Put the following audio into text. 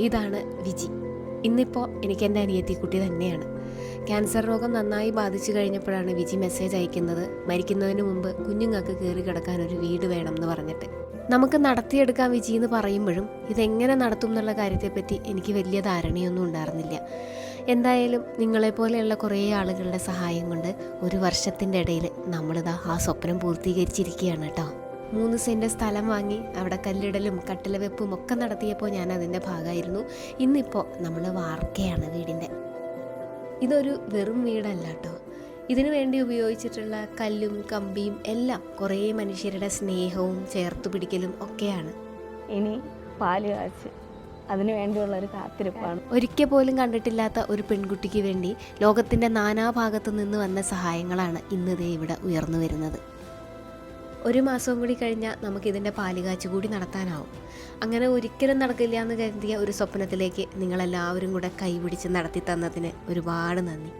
ഇതാണ് വിജി. ഇന്നിപ്പോൾ എനിക്ക് എന്റെ അനിയത്തിക്കുട്ടി തന്നെയാണ്. ക്യാൻസർ രോഗം നന്നായി ബാധിച്ചു കഴിഞ്ഞപ്പോഴാണ് വിജി മെസ്സേജ് അയക്കുന്നത്. മരിക്കുന്നതിന് മുമ്പ് കുഞ്ഞുങ്ങൾക്ക് കയറി കിടക്കാൻ ഒരു വീട് വേണം എന്ന് പറഞ്ഞിട്ട്. നമുക്ക് നടത്തിയെടുക്കാൻ വിജി എന്ന് പറയുമ്പോഴും ഇതെങ്ങനെ നടത്തും എന്നുള്ള കാര്യത്തെപ്പറ്റി എനിക്ക് വലിയ ധാരണയൊന്നും ഉണ്ടായിരുന്നില്ല. എന്തായാലും നിങ്ങളെപ്പോലെയുള്ള കുറേ ആളുകളുടെ സഹായം കൊണ്ട് ഒരു വർഷത്തിന്റെ ഇടയിൽ നമ്മളിതാ ആ സ്വപ്നം പൂർത്തീകരിച്ചിരിക്കുകയാണ് കേട്ടോ. മൂന്ന് സെന്റ് സ്ഥലം വാങ്ങി അവിടെ കല്ലിടലും കട്ടില വെപ്പും ഒക്കെ നടത്തിയപ്പോൾ ഞാൻ അതിന്റെ ഭാഗമായിരുന്നു. ഇന്നിപ്പോൾ നമ്മൾ വാർക്കയാണ് വീടിന്റെ ഇതൊരു വെറും വീടല്ല കേട്ടോ ഇതിനു വേണ്ടി ഉപയോഗിച്ചിട്ടുള്ള കല്ലും കമ്പിയും എല്ലാം കുറേ മനുഷ്യരുടെ സ്നേഹവും ചേർത്ത് പിടിക്കലും ഒക്കെയാണ്. ഇനി പാൽ കാച്ച് അതിനു വേണ്ടിയുള്ള ഒരു കാത്തിരിപ്പാണ്. ഒരിക്കൽ പോലും കണ്ടിട്ടില്ലാത്ത ഒരു പെൺകുട്ടിക്ക് വേണ്ടി ലോകത്തിന്റെ നാനാഭാഗത്തു നിന്ന് വന്ന സഹായങ്ങളാണ് ഇന്ന് ഇവിടെ ഉയർന്നു വരുന്നത്. ഒരു മാസവും കൂടി കഴിഞ്ഞാൽ നമുക്കിതിന്റെ പാലുകാച്ചു കൂടി നടത്താനാവും. അങ്ങനെ ഒരിക്കലും നടക്കില്ല എന്ന് കരുതിയ ഒരു സ്വപ്നത്തിലേക്ക് നിങ്ങളെല്ലാവരും കൂടെ കൈപിടിച്ച് നടത്തി തന്നതിന് ഒരുപാട് നന്ദി.